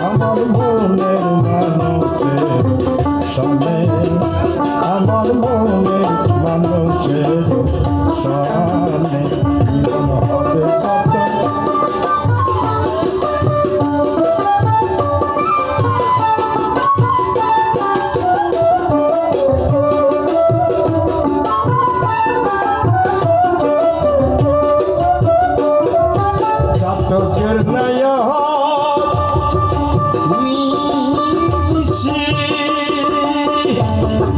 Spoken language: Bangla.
আমার মনের মানুষে সবে আমার মনের মানুষের সবে